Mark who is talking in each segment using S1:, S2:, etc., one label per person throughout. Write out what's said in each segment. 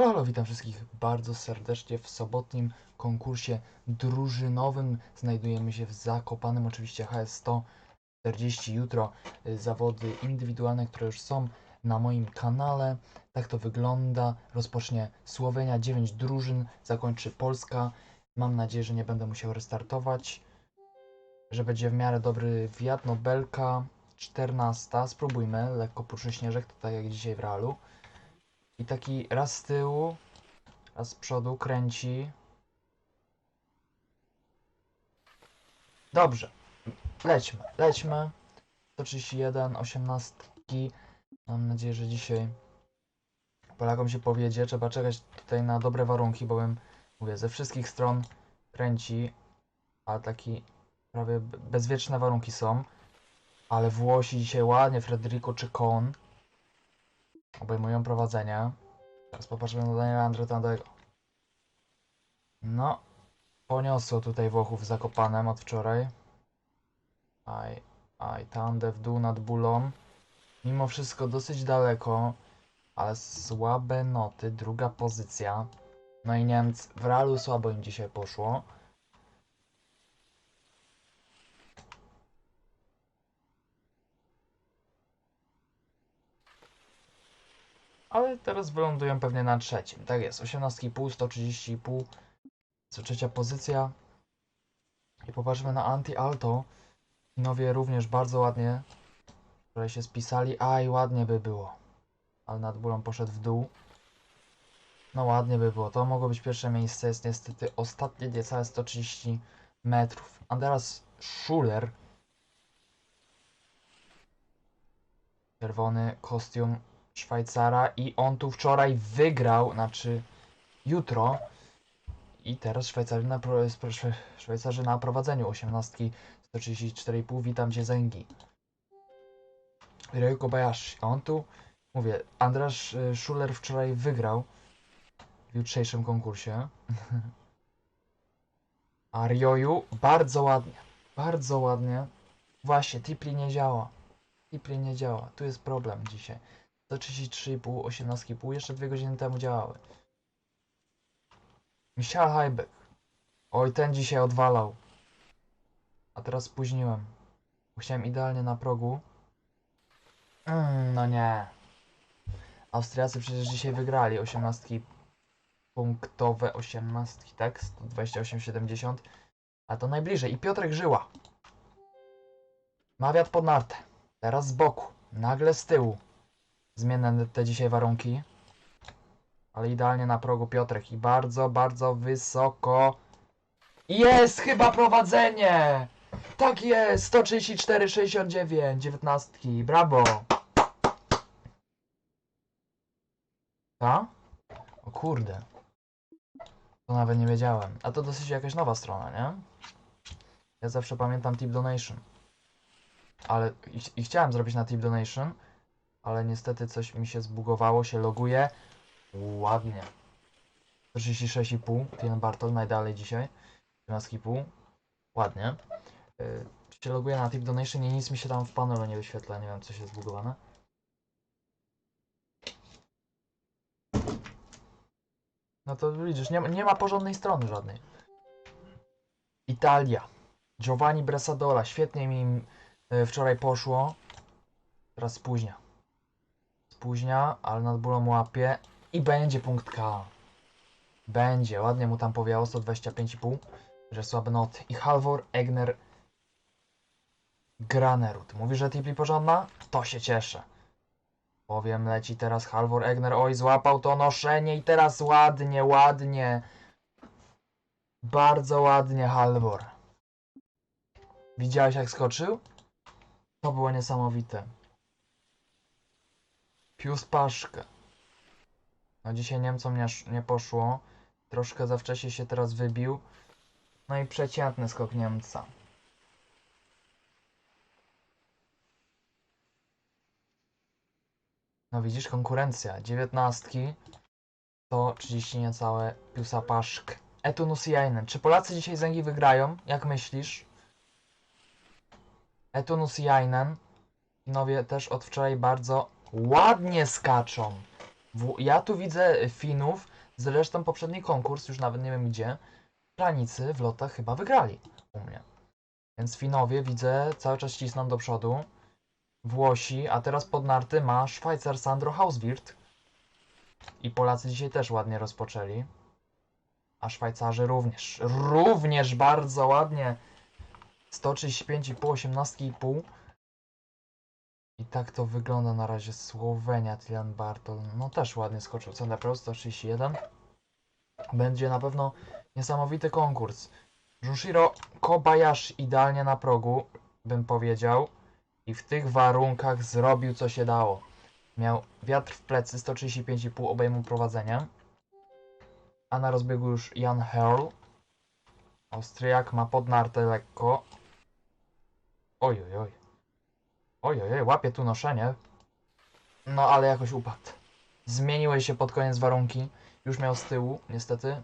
S1: Halo, witam wszystkich bardzo serdecznie w sobotnim konkursie drużynowym. Znajdujemy się w Zakopanem, oczywiście HS140. Jutro y, zawody indywidualne, które już są na moim kanale. Tak to wygląda. Rozpocznie Słowenia, 9 drużyn, zakończy Polska. Mam nadzieję, że nie będę musiał restartować, że będzie w miarę dobry wiatr. No belka 14, spróbujmy, lekko puszy śnieżek, to tak jak dzisiaj w realu. I taki raz z tyłu, raz z przodu kręci. Dobrze. Lećmy, lećmy. 131, 18. Mam nadzieję, że dzisiaj Polakom się powiedzie. Trzeba czekać tutaj na dobre warunki, bowiem mówię, ze wszystkich stron kręci, a taki prawie be- bezwieczne warunki są. Ale Włosi dzisiaj ładnie, Federico czy Con obejmują prowadzenie. Teraz popatrzymy na Daniela Andretandego. No, poniosło tutaj Włochów zakopanem od wczoraj. Aj, aj, Tande w dół nad bólą. Mimo wszystko dosyć daleko, ale słabe noty, druga pozycja. No i Niemcy w realu słabo im dzisiaj poszło. Ale teraz wylądują pewnie na trzecim. Tak jest, 18,5, 130,5. Co trzecia pozycja. I popatrzmy na anti-alto. Finowie również bardzo ładnie. Wczoraj się spisali. Aj, ładnie by było. Ale nad bólą poszedł w dół. No ładnie by było. To mogło być pierwsze miejsce. Jest niestety ostatnie niecałe 130 metrów. Andreas Schuler. Czerwony kostium Szwajcara i on tu wczoraj wygrał, znaczy jutro. I teraz Szwajcarzy na, Szwajcarzy na prowadzeniu 18 134,5. Witam cię Zengi. Ryo Kobayashi. A On tu, mówię, Andrasz y, Schuler wczoraj wygrał w jutrzejszym konkursie. A Ryoyu bardzo ładnie. Bardzo ładnie. Właśnie, Tipli nie działa. Tipli nie działa. Tu jest problem dzisiaj. 133,5, 18,5 jeszcze dwie godziny temu działały. Michał Hajbek. Oj, ten dzisiaj odwalał. A teraz spóźniłem. Chciałem idealnie na progu. Mm, no nie. Austriacy przecież dzisiaj wygrali 18 punktowe 18, tak? 128,70. A to najbliżej. I Piotrek Żyła. Ma wiatr pod nartę. Teraz z boku. Nagle z tyłu. Zmienne te dzisiaj warunki. Ale idealnie na progu Piotrek i bardzo, bardzo wysoko. Jest chyba prowadzenie! Tak jest! 134, 69, 19. Brawo! Ta? O kurde. To nawet nie wiedziałem. A to dosyć jakaś nowa strona, nie? Ja zawsze pamiętam Tip Donation. Ale i, i chciałem zrobić na Tip Donation, ale niestety coś mi się zbugowało, się loguje. Ładnie. 36,5, Tien Bartol najdalej dzisiaj. 12,5. Ładnie. Yy, się loguje na Tip Donation i nic mi się tam w panelu nie wyświetla, nie wiem co się zbugowane. No to widzisz, nie, ma- nie ma porządnej strony żadnej. Italia. Giovanni Bressadola, świetnie mi yy, wczoraj poszło. Teraz spóźnia spóźnia, ale nad bólą łapie i będzie punkt K. Będzie, ładnie mu tam powiało 125,5, że słabe noty. I Halvor Egner Granerud. Mówi, że tipli porządna? To się cieszę. Powiem, leci teraz Halvor Egner. Oj, złapał to noszenie i teraz ładnie, ładnie. Bardzo ładnie Halvor. Widziałeś jak skoczył? To było niesamowite. Pius Paszkę. No dzisiaj Niemcom nie, nie poszło. Troszkę za wcześnie się teraz wybił. No i przeciętny skok Niemca. No widzisz, konkurencja. Dziewiętnastki. To 30 niecałe Piusa Paszk. Etunus Jainen. Czy Polacy dzisiaj zęgi wygrają? Jak myślisz? Etunus Jainen. Pinowie też od wczoraj bardzo ładnie skaczą. W, ja tu widzę Finów, zresztą poprzedni konkurs, już nawet nie wiem gdzie, Planicy w lotach chyba wygrali u mnie. Więc Finowie widzę cały czas cisną do przodu. Włosi, a teraz pod narty ma Szwajcar Sandro Hauswirt. I Polacy dzisiaj też ładnie rozpoczęli. A Szwajcarzy również. Również bardzo ładnie. 135,5, 18,5. Tak to wygląda na razie Słowenia, Tilan Bartol. No też ładnie skoczył. Cena Pro 131. Będzie na pewno niesamowity konkurs. Jushiro Kobayashi idealnie na progu, bym powiedział. I w tych warunkach zrobił co się dało. Miał wiatr w plecy, 135,5 obejmu prowadzenia. A na rozbiegu już Jan Herl. Austriak ma podnartę lekko. Oj, oj, oj. Oj, oj, oj, łapie tu noszenie. No, ale jakoś upadł. Zmieniły się pod koniec warunki. Już miał z tyłu, niestety.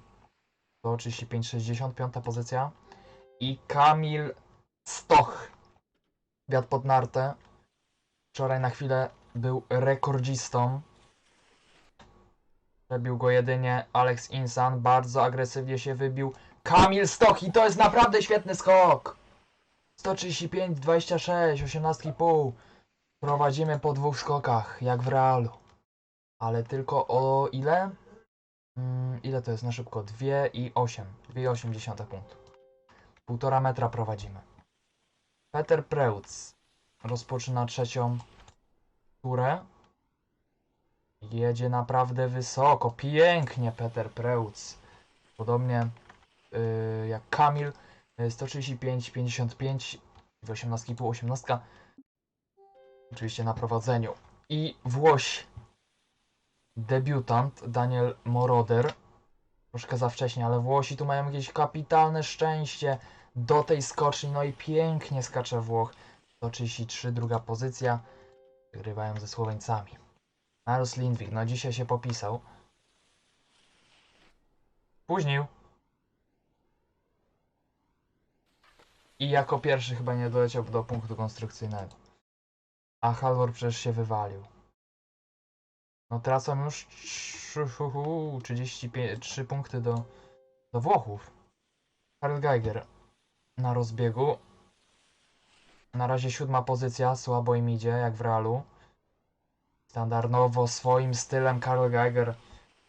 S1: 135,60, piąta pozycja. I Kamil Stoch. Wiatr pod nartę. Wczoraj na chwilę był rekordzistą. Przebił go jedynie Alex Insan. Bardzo agresywnie się wybił. Kamil Stoch i to jest naprawdę świetny skok. 135, 26, 18,5. Prowadzimy po dwóch skokach, jak w realu. Ale tylko o ile? Mm, ile to jest na szybko? 2 i 8. 2,8 punktu. Półtora metra prowadzimy. Peter Preutz rozpoczyna trzecią turę. Jedzie naprawdę wysoko. Pięknie Peter Preutz. Podobnie yy, jak Kamil. Yy, 135, 55, 18,5, 18. Oczywiście na prowadzeniu. I Włoś. Debiutant Daniel Moroder. Troszkę za wcześnie, ale Włosi tu mają jakieś kapitalne szczęście do tej skoczni. No i pięknie skacze Włoch. 133, druga pozycja. Wygrywają ze Słoweńcami. Marus Lindwig, no dzisiaj się popisał. Spóźnił. I jako pierwszy chyba nie doleciał do punktu konstrukcyjnego. A Halvor przecież się wywalił. No tracą już trzy- hu- hu- 33 punkty do, do Włochów. Karl Geiger na rozbiegu. Na razie siódma pozycja, słabo im idzie, jak w realu. Standardowo swoim stylem Karl Geiger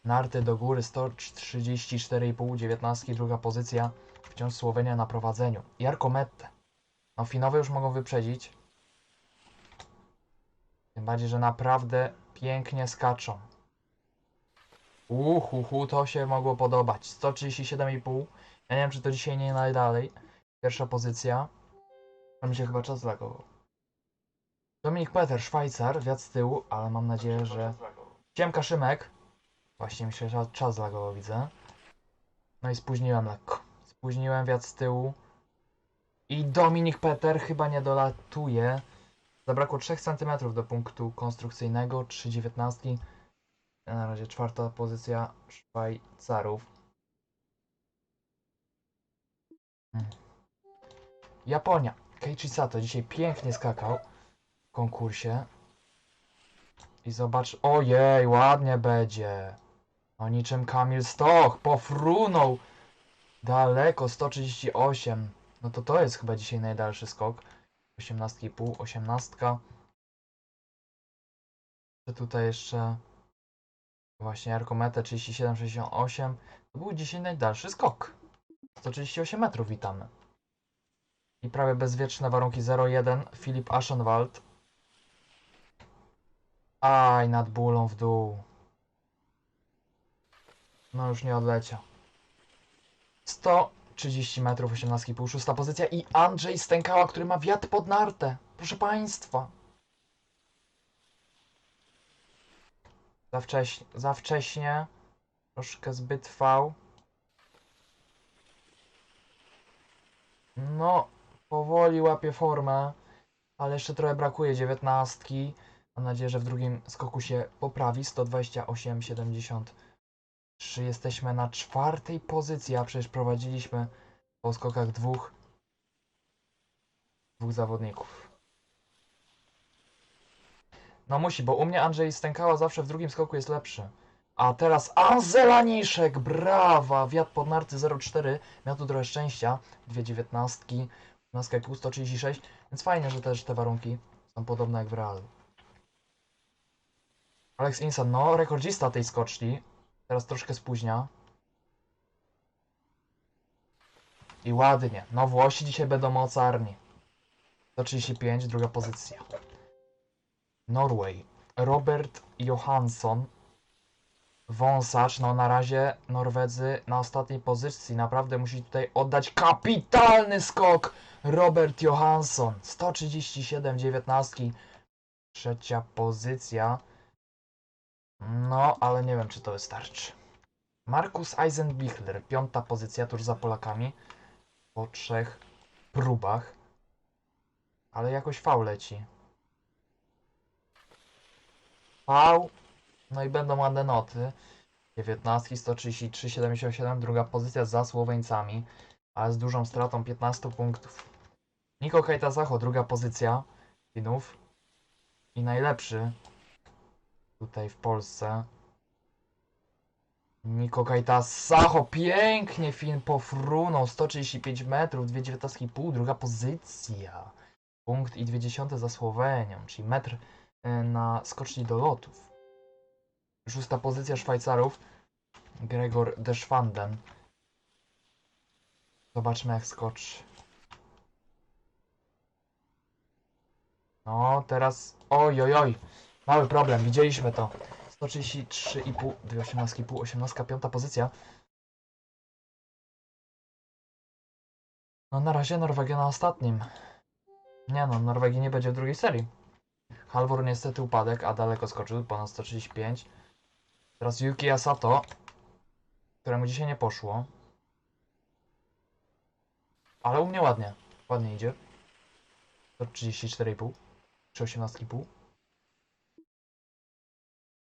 S1: narty do góry 134,5, 19, druga pozycja. Wciąż Słowenia na prowadzeniu. Jarko Mette. No Finowie już mogą wyprzedzić. Tym bardziej, że naprawdę pięknie skaczą. Uhuhu, to się mogło podobać. 137,5. Ja nie wiem, czy to dzisiaj nie najdalej. Pierwsza pozycja. Tam się chyba czas zlagował. Dominik Peter, Szwajcar, wiatr z tyłu, ale mam nadzieję, że... Ciemka Szymek. Właśnie mi się czas- zlagował, widzę. No i spóźniłem lekko. Spóźniłem wiatr z tyłu. I Dominik Peter chyba nie dolatuje. Zabrakło 3 cm do punktu konstrukcyjnego, 3,19. Na razie czwarta pozycja Szwajcarów. Hmm. Japonia. Keiichi Sato dzisiaj pięknie skakał w konkursie. I zobacz, ojej, ładnie będzie. O niczym Kamil Stoch, pofrunął daleko, 138. No to to jest chyba dzisiaj najdalszy skok. 18,5, 18. Co tutaj jeszcze? Właśnie Arkometę 37,68. To był dzisiaj najdalszy skok. 138 metrów, witamy. I prawie bezwieczne warunki 0,1. Filip Aschenwald. Aj, nad bólą w dół. No już nie odleciał. 130 metrów, 18,5, szósta pozycja i Andrzej Stękała, który ma wiatr pod nartę. Proszę Państwa. Za wcześnie, za wcześnie. Troszkę zbyt trwał. No, powoli łapie formę, ale jeszcze trochę brakuje dziewiętnastki. Mam nadzieję, że w drugim skoku się poprawi. 128,73. Jesteśmy na czwartej pozycji, a przecież prowadziliśmy po skokach dwóch dwóch zawodników. No musi, bo u mnie Andrzej Stękała zawsze w drugim skoku jest lepszy. A teraz Anzelaniszek, brawa! Wiatr pod narty 0,4. Miał tu trochę szczęścia. Dwie dziewiętnastki. Na skaku 136. Więc fajnie, że też te warunki są podobne jak w realu. Alex Insan, no rekordzista tej skoczni. Teraz troszkę spóźnia. I ładnie. No Włosi dzisiaj będą mocarni. 135, druga pozycja. Norway. Robert Johansson. Wąsacz, no na razie Norwedzy na ostatniej pozycji. Naprawdę musi tutaj oddać kapitalny skok. Robert Johansson. 137, 19. Trzecia pozycja. No, ale nie wiem, czy to wystarczy. Markus Eisenbichler. Piąta pozycja, tuż za Polakami. Po trzech próbach. Ale jakoś V leci. V. No i będą ładne noty. 19, 133, 77, druga pozycja za Słoweńcami, ale z dużą stratą 15 punktów. Niko Kejta Zacho, druga pozycja Finów. I najlepszy tutaj w Polsce. Niko Sacho, pięknie Fin pofrunął, 135 metrów, 2,19,5, druga pozycja. Punkt i 20 za Słowenią, czyli metr y, na skoczni do lotów. Szósta pozycja Szwajcarów. Gregor Deschwanden. Zobaczmy jak skoczy. No, teraz... Oj, oj, oj. Mały problem, widzieliśmy to. 133,5, 218,5, 18, piąta pozycja. No na razie Norwegia na ostatnim. Nie no, Norwegii nie będzie w drugiej serii. Halvor niestety upadek, a daleko skoczył, ponad 135. Teraz Yuki Asato, któremu dzisiaj nie poszło. Ale u mnie ładnie. Ładnie idzie. 134,5 czy 18,5.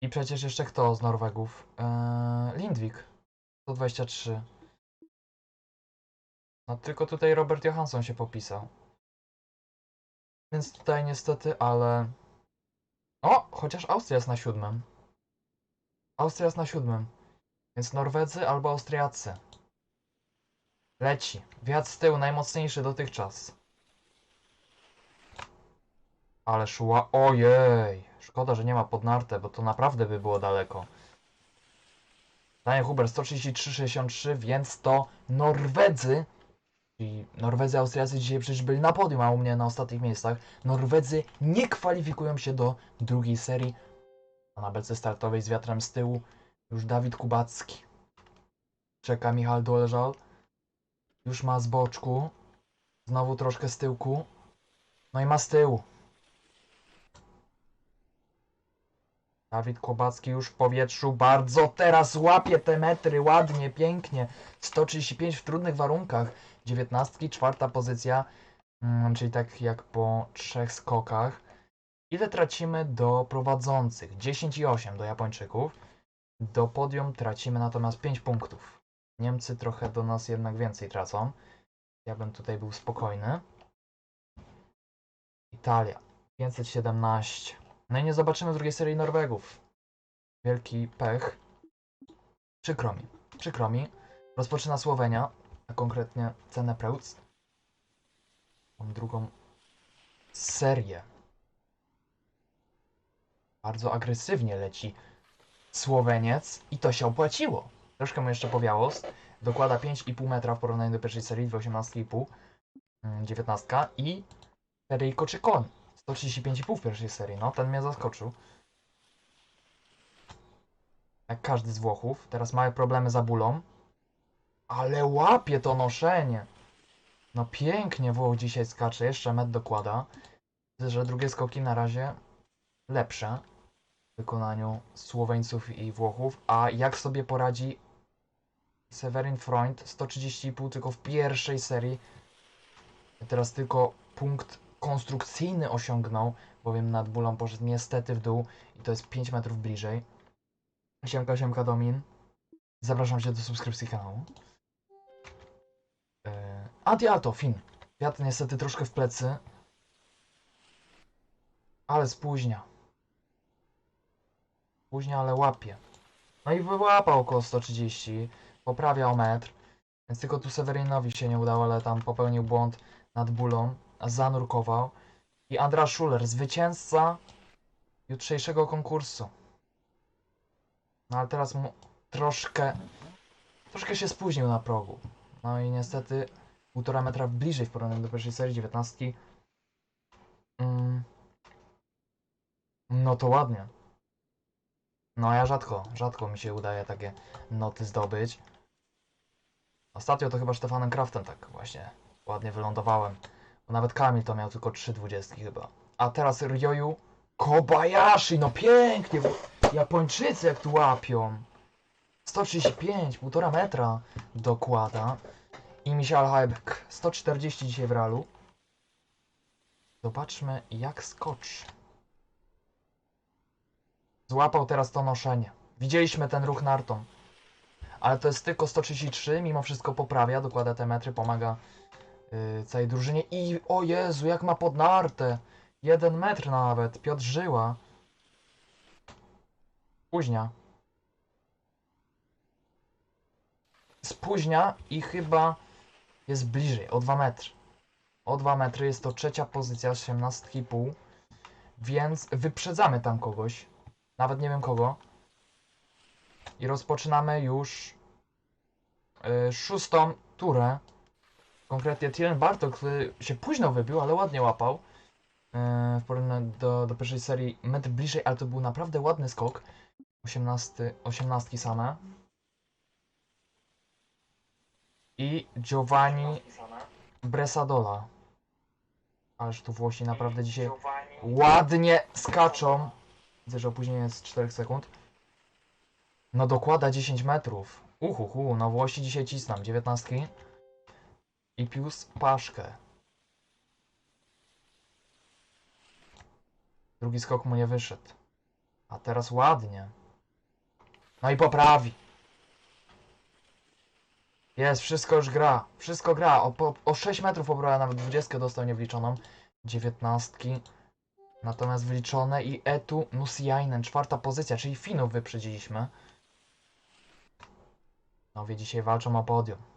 S1: I przecież jeszcze kto z Norwegów? Eee, Lindvik. 123. No tylko tutaj Robert Johansson się popisał. Więc tutaj niestety, ale... O! Chociaż Austria jest na siódmym. Austria jest na siódmym. Więc Norwedzy albo Austriacy. Leci. Wiatr z tyłu, najmocniejszy dotychczas. Ale szła. Ojej. Szkoda, że nie ma podnarte, bo to naprawdę by było daleko. Daniel Huber 133,63, więc to Norwedzy. Czyli Norwedzy, Austriacy dzisiaj przecież byli na podium, a u mnie na ostatnich miejscach. Norwedzy nie kwalifikują się do drugiej serii. A na bece startowej z wiatrem z tyłu już Dawid Kubacki. Czeka Michal Dolżal. Już ma z boczku. Znowu troszkę z tyłku. No i ma z tyłu. Dawid Kubacki już w powietrzu. Bardzo teraz łapie te metry. Ładnie, pięknie. 135 w trudnych warunkach. 19, czwarta pozycja. Mm, czyli tak jak po trzech skokach. Ile tracimy do prowadzących? 10 i 8 do Japończyków. Do podium tracimy natomiast 5 punktów. Niemcy trochę do nas jednak więcej tracą. Ja bym tutaj był spokojny. Italia 517. No i nie zobaczymy drugiej serii Norwegów. Wielki pech. Przykro mi. Przykro mi. Rozpoczyna Słowenia, a konkretnie Cenę Preutz. Mam drugą serię bardzo agresywnie leci Słoweniec i to się opłaciło. Troszkę mu jeszcze powiało. Dokłada 5,5 metra w porównaniu do pierwszej serii, 18,5, 19 mm, i Federico Ciccone 135,5 w pierwszej serii. No, ten mnie zaskoczył. Jak każdy z Włochów. Teraz mają problemy za bólą. Ale łapie to noszenie. No pięknie Włoch dzisiaj skacze. Jeszcze met dokłada. Widzę, że drugie skoki na razie lepsze w wykonaniu Słoweńców i Włochów. A jak sobie poradzi Severin Freund? 130,5 tylko w pierwszej serii. Teraz tylko punkt konstrukcyjny osiągnął, bowiem nad bólą poszedł niestety w dół i to jest 5 metrów bliżej. Siemka, siemka Domin. Zapraszam Cię do subskrypcji kanału. Yy, Adiato, Fin. Wiatr niestety troszkę w plecy. Ale spóźnia. Później, ale łapie. No i wyłapał około 130. Poprawia o metr. Więc tylko tu Sewerynowi się nie udało, ale tam popełnił błąd nad bólą. Zanurkował. I Andra Schuler, zwycięzca jutrzejszego konkursu. No ale teraz mu troszkę, troszkę się spóźnił na progu. No i niestety półtora metra bliżej w porównaniu do pierwszej serii 19. Mm. No to ładnie. No ja rzadko, rzadko mi się udaje takie noty zdobyć. Ostatnio to chyba Stefanem Kraftem tak właśnie ładnie wylądowałem. Nawet Kamil to miał tylko 3 dwudziestki chyba. A teraz Ryoyu Kobayashi, no pięknie, bo Japończycy jak tu łapią. 135, półtora metra dokłada. I Michal Heibek, 140 dzisiaj w ralu. Zobaczmy jak skoczy. Złapał teraz to noszenie. Widzieliśmy ten ruch nartą. Ale to jest tylko 133, mimo wszystko poprawia, dokłada te metry, pomaga yy, całej drużynie. I o Jezu, jak ma pod nartę! Jeden metr nawet, Piotr Żyła. Spóźnia. Spóźnia i chyba jest bliżej, o 2 metry. O 2 metry jest to trzecia pozycja, 18,5. Więc wyprzedzamy tam kogoś. Nawet nie wiem kogo. I rozpoczynamy już y, szóstą turę. Konkretnie Tylen Bartok, który się późno wybił, ale ładnie łapał. y, w porównaniu do, do pierwszej serii metr bliżej, ale to był naprawdę ładny skok. 18, 18 same. I Giovanni Bresadola. Ależ tu Włosi naprawdę dzisiaj ładnie skaczą. Widzę, że opóźnienie jest 4 sekund. No dokłada 10 metrów. Uhuhu, no Włosi dzisiaj cisną. 19. I Pius Paszkę. Drugi skok mu nie wyszedł. A teraz ładnie. No i poprawi. Jest, wszystko już gra. Wszystko gra. O, po, o 6 metrów pobrała, nawet 20 dostał niewliczoną. 19. Natomiast wyliczone i Etu Nusiainen, czwarta pozycja, czyli Finów wyprzedziliśmy. Nowie dzisiaj walczą o podium.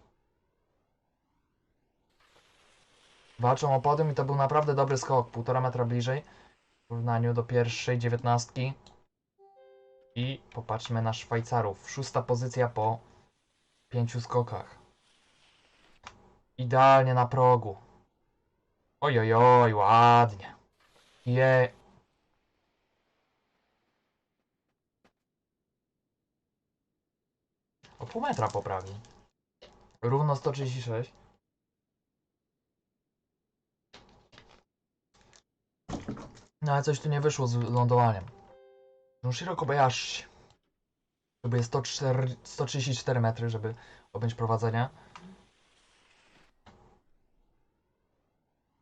S1: Walczą o podium i to był naprawdę dobry skok. Półtora metra bliżej w porównaniu do pierwszej dziewiętnastki. I popatrzmy na Szwajcarów. Szósta pozycja po pięciu skokach. Idealnie na progu. Oj, oj, ładnie. Je. O pół metra poprawił. Równo 136. No ale coś tu nie wyszło z lądowaniem. Junshiro Kobayashi. Próbuje 104, 134 metry, żeby objąć prowadzenie.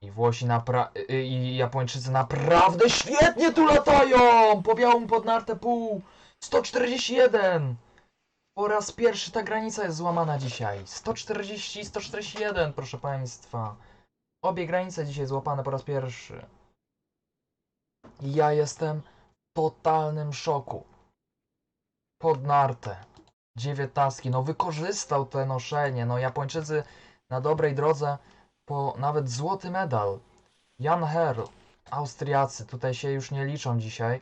S1: I Włosi napra... y- y- i Japończycy naprawdę świetnie tu latają! Powiało mu pod nartę pół. 141! Po raz pierwszy ta granica jest złamana dzisiaj. 140 i 141, proszę państwa. Obie granice dzisiaj złapane po raz pierwszy. Ja jestem w totalnym szoku. Pod nartę. Dziewiętnastki. No wykorzystał to noszenie. No Japończycy na dobrej drodze po nawet złoty medal. Jan Herr, Austriacy, tutaj się już nie liczą dzisiaj,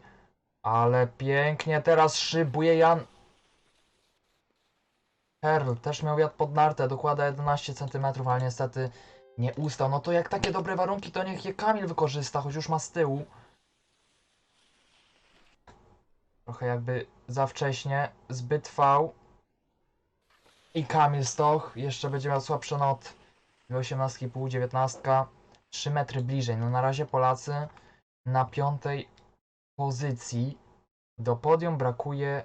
S1: ale pięknie teraz szybuje Jan Herr, też miał wiatr pod nartę, dokłada 11 cm, ale niestety nie ustał. No to jak takie dobre warunki, to niech je Kamil wykorzysta, choć już ma z tyłu. Trochę jakby za wcześnie, zbyt fał. I Kamil Stoch jeszcze będzie miał słabszy not. 18,5, 19, 3 metry bliżej. No na razie Polacy na piątej pozycji. Do podium brakuje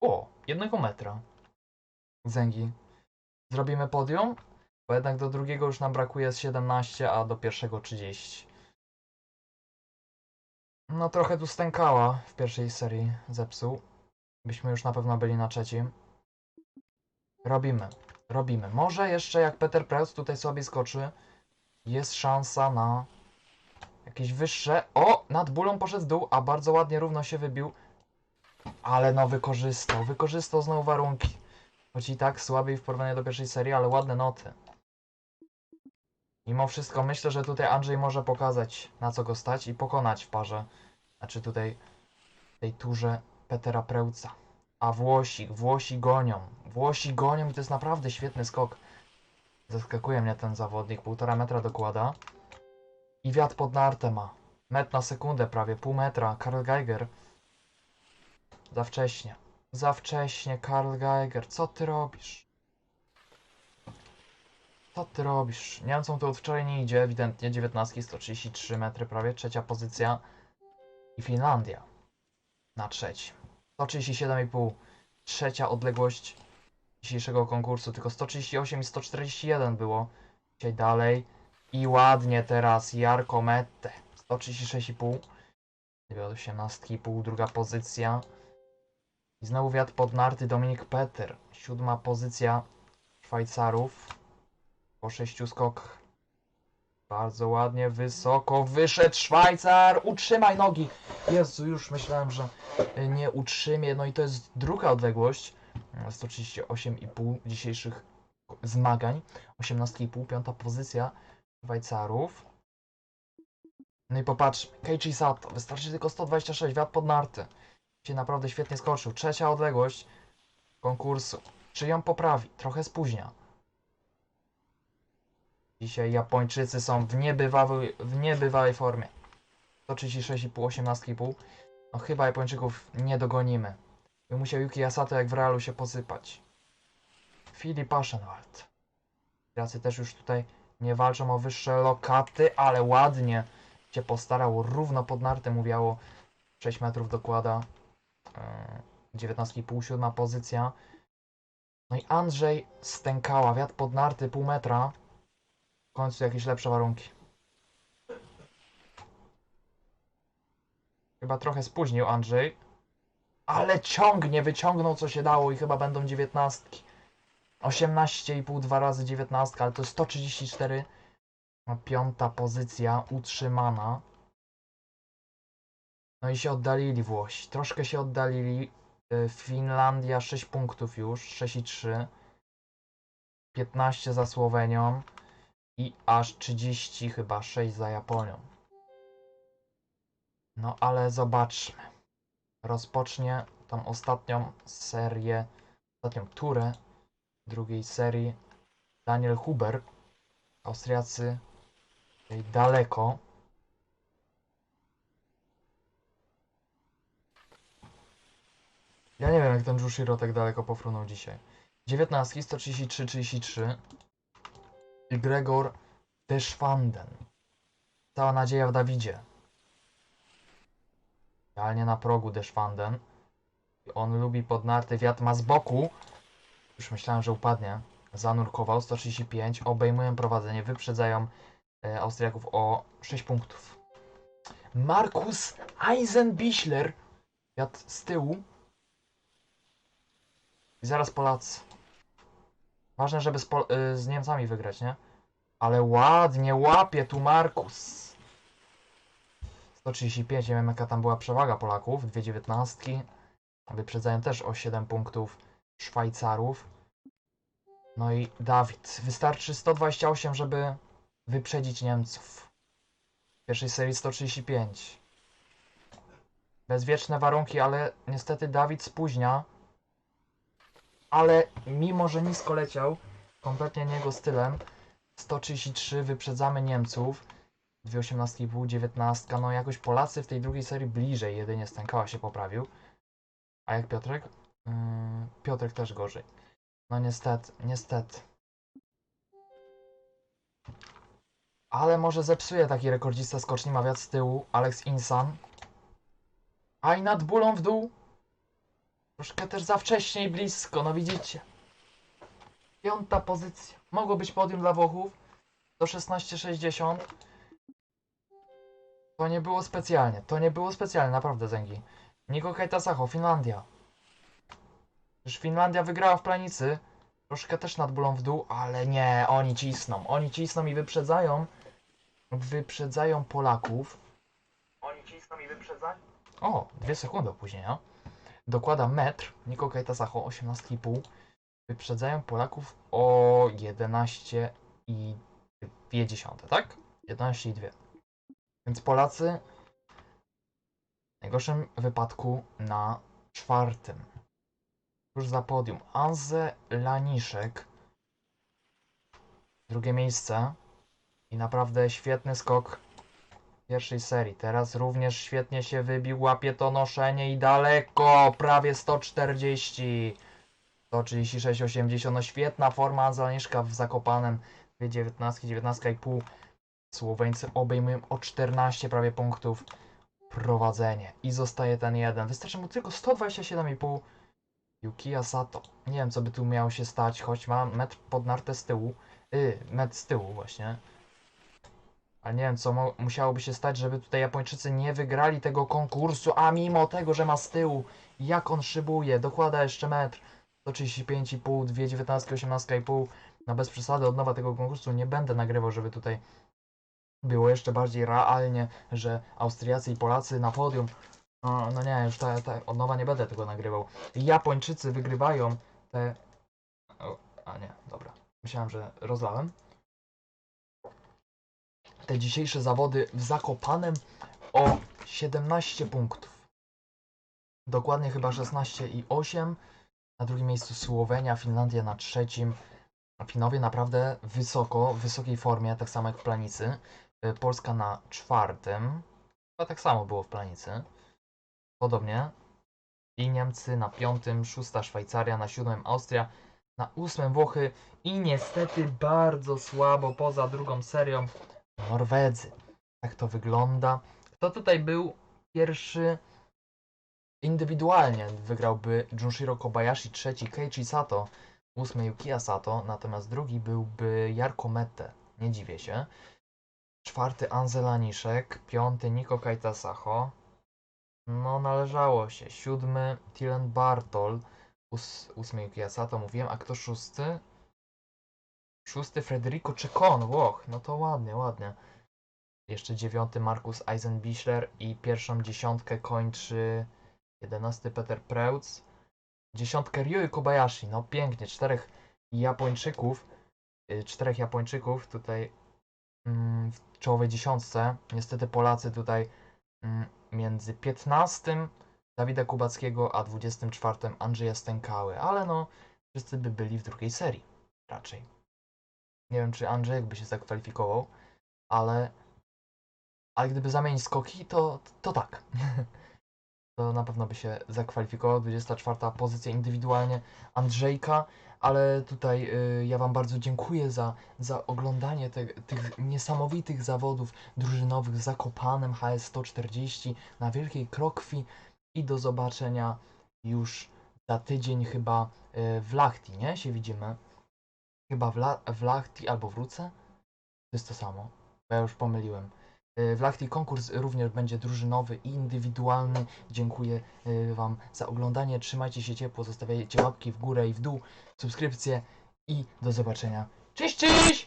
S1: o, jednego metra. Zęgi. Zrobimy podium? Bo jednak do drugiego już nam brakuje z 17, a do pierwszego 30. No trochę tu stękała w pierwszej serii zepsuł. Byśmy już na pewno byli na trzecim. Robimy. Robimy. Może jeszcze jak Peter Preus tutaj sobie skoczy, jest szansa na jakieś wyższe. O! Nad bólą poszedł w dół, a bardzo ładnie równo się wybił. Ale no wykorzystał, wykorzystał znowu warunki. Choć i tak słabiej w porównaniu do pierwszej serii, ale ładne noty. Mimo wszystko myślę, że tutaj Andrzej może pokazać na co go stać i pokonać w parze. Znaczy tutaj w tej turze Petera Prełca. A Włosi, Włosi gonią. Włosi gonią i to jest naprawdę świetny skok. Zaskakuje mnie ten zawodnik, półtora metra dokłada. I wiatr pod nartę ma. Metr na sekundę prawie, pół metra. Karl Geiger. Za wcześnie. Za wcześnie, Karl Geiger. Co ty robisz? Co ty robisz? Niemcom to od wczoraj nie idzie, ewidentnie. 19, 133 metry prawie, trzecia pozycja. I Finlandia na trzecim. 137,5. Trzecia odległość dzisiejszego konkursu. Tylko 138 i 141 było. Dzisiaj dalej. I ładnie teraz Jarko Mette. 136,5. Dwie od 18,5. Druga pozycja. I znowu wiatr pod narty Dominik Peter. Siódma pozycja Szwajcarów. Po sześciu skokach. Bardzo ładnie, wysoko wyszedł Szwajcar. Utrzymaj nogi. Jezu, już myślałem, że nie utrzymie. No i to jest druga odległość. y, 138,5 dzisiejszych zmagań. 18,5, piąta pozycja Szwajcarów. No i popatrz, Keiichi Sato, wystarczy tylko 126, wiatr pod narty. Się naprawdę świetnie skoczył. Trzecia odległość konkursu. Czy ją poprawi? Trochę spóźnia. Dzisiaj Japończycy są w niebywałej, w niebywałej formie. 136,5, 18,5. No chyba Japończyków nie dogonimy. By musiał Yuki Asato jak w realu się posypać. Filip Aschenwald. Piracy też już tutaj nie walczą o wyższe lokaty, ale ładnie się postarał. Równo pod nartę mówiało. 6 metrów dokłada. Yy, 19,5, siódma pozycja. No i Andrzej stękała. Wiatr pod narty, pół metra. Końcu jakieś lepsze warunki. Chyba trochę spóźnił Andrzej. Ale ciągnie, wyciągnął co się dało i chyba będą dziewiętnastki. 18,5 dwa razy 19, ale to jest 134. No, Piąta pozycja utrzymana. No i się oddalili Włosi. Troszkę się oddalili. Y, Finlandia 6 punktów już, 6 i 3. 15 za Słowenią i aż 30 chyba 6 za Japonią. No ale zobaczmy. Rozpocznie tą ostatnią serię, ostatnią turę drugiej serii Daniel Huber. Austriacy tutaj daleko. Ja nie wiem jak ten Jushiro tak daleko pofrunął dzisiaj. 19, 133, 33. Gregor Deschwanden. Cała nadzieja w Dawidzie. Realnie na progu Deschwanden. On lubi podnarty, wiatr ma z boku. Już myślałem, że upadnie. Zanurkował 135. Obejmują prowadzenie, wyprzedzają e, Austriaków o 6 punktów. Markus Eisenbichler. Wiatr z tyłu. I zaraz Polacy. Ważne, żeby z, Pol- y, z Niemcami wygrać, nie? Ale ładnie łapie tu Markus. 135, nie wiem jaka tam była przewaga Polaków. Dwie dziewiętnastki. Wyprzedzają też o 7 punktów Szwajcarów. No i Dawid. Wystarczy 128, żeby wyprzedzić Niemców. W pierwszej serii 135. Bezwieczne warunki, ale niestety Dawid spóźnia. Ale mimo, że nisko leciał, kompletnie nie jego stylem, 133 wyprzedzamy Niemców. 2,18,5, 19. No jakoś Polacy w tej drugiej serii bliżej, jedynie Stękała się poprawił. A jak Piotrek? Yy, Piotrek też gorzej. No niestety, niestety. Ale może zepsuje taki rekordzista skoczni, ma wiatr z tyłu, Alex Insan. A i nad bólą w dół. Troszkę też za wcześnie i blisko, no widzicie. Piąta pozycja. Mogło być podium dla Włochów. Do 16,60. To nie było specjalnie. To nie było specjalnie, naprawdę, Zęgi. Niko Kajtasacho, Finlandia. Już Finlandia wygrała w planicy. Troszkę też nad bólą w dół, ale nie, oni cisną. Oni cisną i wyprzedzają. Wyprzedzają Polaków. Oni cisną i wyprzedzają. O, dwie sekundy opóźnienia. Dokłada metr, Niko Kajtasacho 18,5, wyprzedzają Polaków o 11 i 2 dziesiąte, tak? 11 i 2. Więc Polacy w najgorszym wypadku na czwartym. Już za podium. Anze Laniszek. Drugie miejsce. I naprawdę świetny skok pierwszej serii. Teraz również świetnie się wybił, łapie to noszenie i daleko, prawie 140. 136, 80, no świetna forma Zalaniszka w Zakopanem. 19, 19,5. Słoweńcy obejmują o 14 prawie punktów prowadzenie. I zostaje ten jeden. Wystarczy mu tylko 127,5. Yukiya Sato. Nie wiem, co by tu miało się stać, choć ma metr pod nartę z tyłu. Yy, metr z tyłu właśnie. Ale nie wiem, co musiałoby się stać, żeby tutaj Japończycy nie wygrali tego konkursu, a mimo tego, że ma z tyłu, jak on szybuje, dokłada jeszcze metr. 135,5, 2,19, 18,5. No bez przesady, od nowa tego konkursu nie będę nagrywał, żeby tutaj było jeszcze bardziej realnie, że Austriacy i Polacy na podium. No, no nie, już ta, ta, od nowa nie będę tego nagrywał. Japończycy wygrywają te... O, a nie, dobra. Myślałem, że rozlałem. Te dzisiejsze zawody w Zakopanem o 17 punktów. Dokładnie chyba 16 i 8. Na drugim miejscu Słowenia, Finlandia na trzecim. Finowie naprawdę wysoko, w wysokiej formie, tak samo jak w Planicy. Y, Polska na czwartym. Chyba tak samo było w Planicy. Podobnie. I Niemcy na piątym, szósta Szwajcaria, na siódmym Austria, na ósmym Włochy i niestety bardzo słabo poza drugą serią Norwedzy. Tak to wygląda. Kto tutaj był pierwszy indywidualnie? Wygrałby Junshiro Kobayashi, trzeci Keiichi Sato, ósmy Yukiya Sato, natomiast drugi byłby Jarko Mette. Nie dziwię się. Czwarty Anzel Niszek, piąty Niko Kajtasacho. No, należało się. Siódmy Tilen Bartol, ós, ósmy Yukiya Sato, mówiłem, a kto szósty? Szósty Federico Czekon, Włoch. No to ładnie, ładnie. Jeszcze dziewiąty Markus Eisenbichler i pierwszą dziesiątkę kończy jedenasty Peter Preutz. Dziesiątkę Ryui Kobayashi. No pięknie, czterech Japończyków. y, Czterech Japończyków tutaj mm, w czołowej dziesiątce. Niestety Polacy tutaj mm, między 15 Dawida Kubackiego a 24 Andrzeja Stękały. Ale no, wszyscy by byli w drugiej serii. Raczej. Nie wiem, czy Andrzej by się zakwalifikował, ale, ale gdyby zamienić skoki, to, to tak. to na pewno by się zakwalifikował. 24 pozycja indywidualnie Andrzejka, ale tutaj y, ja Wam bardzo dziękuję za, za oglądanie te, tych niesamowitych zawodów drużynowych z Zakopanem HS 140 na Wielkiej Krokwi i do zobaczenia już za tydzień chyba y, w Lachti, nie? Się widzimy. Chyba w, La- w Lachti albo wrócę? To jest to samo. Bo ja już pomyliłem. Y, W Lachti konkurs również będzie drużynowy i indywidualny. Dziękuję y, Wam za oglądanie. Trzymajcie się ciepło, zostawiajcie łapki w górę i w dół, subskrypcje i do zobaczenia. Cześć, cześć!